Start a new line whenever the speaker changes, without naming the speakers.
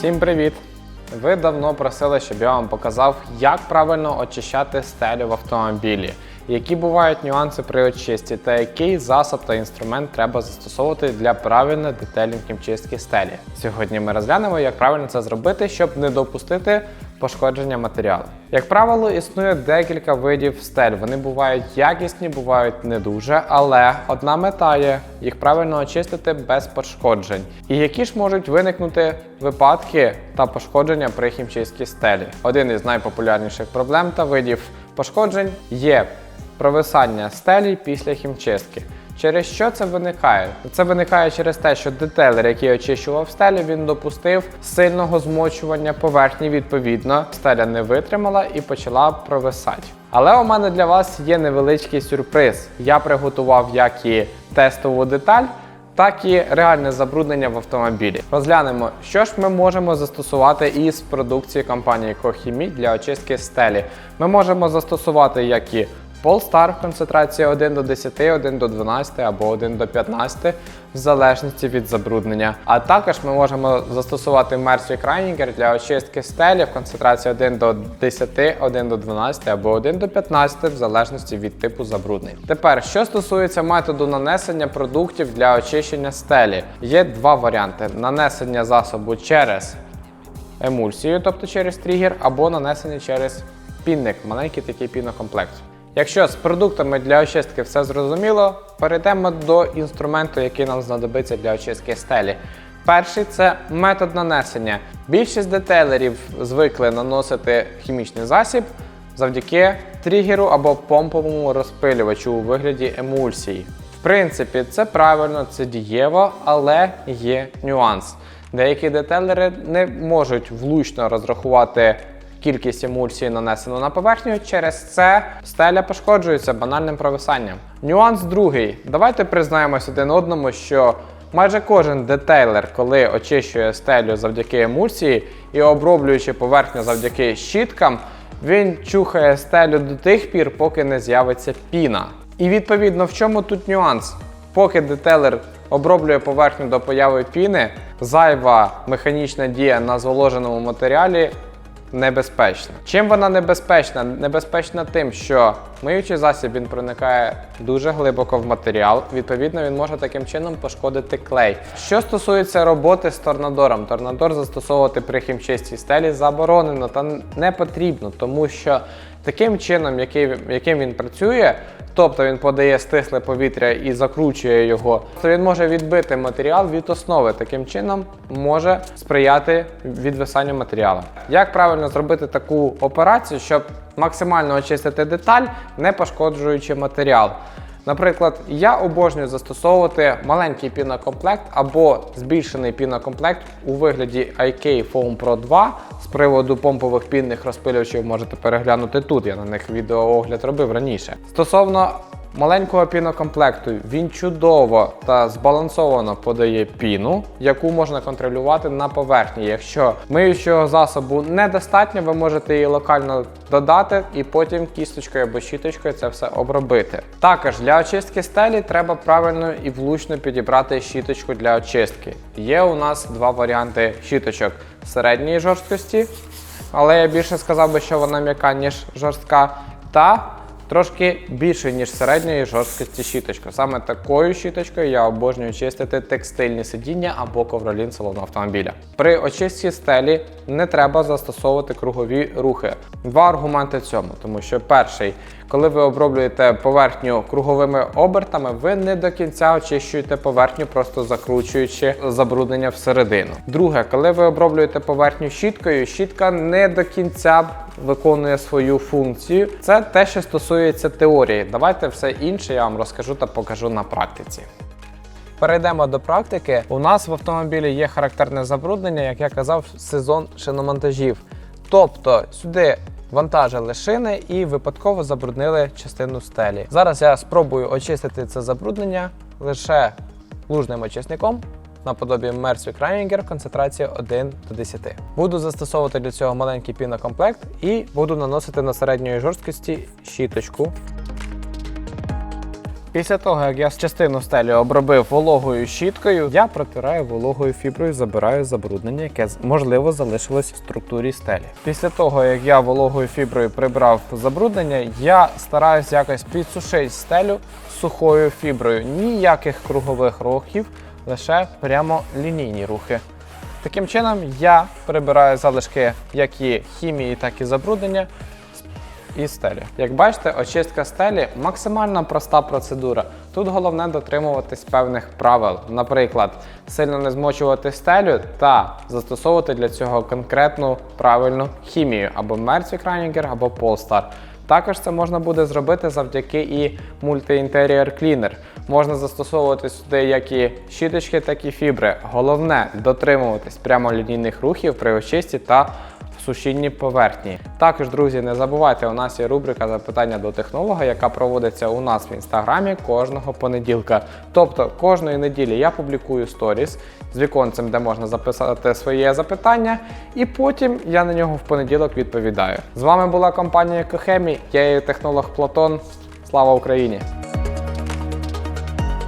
Всім привіт! Ви давно просили, щоб я вам показав, як правильно очищати стелю в автомобілі, які бувають нюанси при очисті, та який засоб та інструмент треба застосовувати для правильної детельної чистки стелі. Сьогодні ми розглянемо, як правильно це зробити, щоб не допустити пошкодження матеріалу. Як правило, існує декілька видів стель. Вони бувають якісні, бувають не дуже, але одна мета є їх правильно очистити без пошкоджень. І які ж можуть виникнути випадки та пошкодження при хімчистці стелі? Один із найпопулярніших проблем та видів пошкоджень є провисання стелі після хімчистки. Через що це виникає? Це виникає через те, що детейлер, який очищував стелю, він допустив сильного змочування поверхні. Відповідно, стеля не витримала і почала провисати. Але у мене для вас є невеличкий сюрприз. Я приготував як і тестову деталь, так і реальне забруднення в автомобілі. Розглянемо, що ж ми можемо застосувати із продукції компанії Кохімі для очистки стелі. Ми можемо застосувати як і Polestar концентрація 1 до 10, 1 до 12 або 1 до 15 в залежності від забруднення. А також ми можемо застосувати Mercy Reininger для очистки стелі в концентрації 1 до 10, 1 до 12 або 1 до 15 в залежності від типу забруднень. Тепер, що стосується методу нанесення продуктів для очищення стелі, є два варіанти: нанесення засобу через емульсію, тобто через тригер, або нанесення через пінник, маленький такий пінокомплект. Якщо з продуктами для очистки все зрозуміло, перейдемо до інструменту, який нам знадобиться для очистки стелі. Перший це метод нанесення. Більшість детейлерів звикли наносити хімічний засіб завдяки тригеру або помповому розпилювачу у вигляді емульсії. В принципі, це правильно, це дієво, але є нюанс. Деякі детейлери не можуть влучно розрахувати кількість емульсії нанесено на поверхню. Через це стеля пошкоджується банальним провисанням. Нюанс другий. Давайте признаємось один одному, що майже кожен детейлер, коли очищує стелю завдяки емульсії і оброблюючи поверхню завдяки щіткам, він чухає стелю до тих пір, поки не з'явиться піна. І відповідно, в чому тут нюанс? Поки детейлер оброблює поверхню до появи піни, зайва механічна дія на зволоженому матеріалі небезпечна. Чим вона небезпечна? Небезпечна тим, що миючий засіб він проникає дуже глибоко в матеріал. Відповідно, він може таким чином пошкодити клей. Що стосується роботи з торнадором, торнадор застосовувати при хімчистій стелі заборонено та не потрібно, тому що таким чином, яким він працює, тобто він подає стисле повітря і закручує його, то він може відбити матеріал від основи. Таким чином може сприяти відвисанню матеріалу. Як правильно зробити таку операцію, щоб максимально очистити деталь, не пошкоджуючи матеріал? Наприклад, я обожнюю застосовувати маленький пінокомплект або збільшений пінокомплект у вигляді IK Foam Pro 2 з приводу помпових пінних розпилювачів можете переглянути тут. Я на них відеоогляд робив раніше. Стосовно маленького пінокомплекту, він чудово та збалансовано подає піну, яку можна контролювати на поверхні. Якщо миючого засобу недостатньо, ви можете її локально додати і потім кісточкою або щіточкою це все обробити. Також для очистки стелі треба правильно і влучно підібрати щіточку для очистки. Є у нас два варіанти щіточок середньої жорсткості, але я більше сказав би, що вона м'яка, ніж жорстка, та трошки більше, ніж середньої жорсткості щіточка. Саме такою щіточкою я обожнюю чистити текстильні сидіння або ковролін салону автомобіля. При очистці стелі не треба застосовувати кругові рухи. Два аргументи цьому, тому що перший, коли ви оброблюєте поверхню круговими обертами, ви не до кінця очищуєте поверхню, просто закручуючи забруднення всередину. Друге, коли ви оброблюєте поверхню щіткою, щітка не до кінця виконує свою функцію. Це те, що стосується теорії. Давайте все інше я вам розкажу та покажу на практиці. Перейдемо до практики. У нас в автомобілі є характерне забруднення, як я казав, сезон шиномонтажів. Тобто сюди вантажили шини і випадково забруднили частину стелі. Зараз я спробую очистити це забруднення лише лужним очисником. Наподобі Mercy Reininger концентрація 1 до 10. Буду застосовувати для цього маленький пінокомплект і буду наносити на середньої жорсткості щіточку. Після того, як я частину стелі обробив вологою щіткою, я протираю вологою фіброю, забираю забруднення, яке можливо залишилось в структурі стелі. Після того, як я вологою фіброю прибрав забруднення, я стараюсь якось підсушити стелю сухою фіброю. Ніяких кругових рухів, лише прямо лінійні рухи. Таким чином я прибираю залишки як і хімії, так і забруднення і стелі. Як бачите, очистка стелі максимально проста процедура. Тут головне дотримуватись певних правил. Наприклад, сильно не змочувати стелю та застосовувати для цього конкретну правильну хімію або Mercy Kraninger, або Polestar. Також це можна буде зробити завдяки і Multi-Interior Cleaner. Можна застосовувати сюди як і щіточки, так і фібри. Головне дотримуватись прямолінійних рухів при очисті та сушінні поверхні. Також, друзі, не забувайте, у нас є рубрика запитання до технолога, яка проводиться у нас в інстаграмі кожного понеділка. Тобто кожної неділі я публікую сторіс з віконцем, де можна записати своє запитання, і потім я на нього в понеділок відповідаю. З вами була компанія Кохемі, я її технолог Платон. Слава Україні!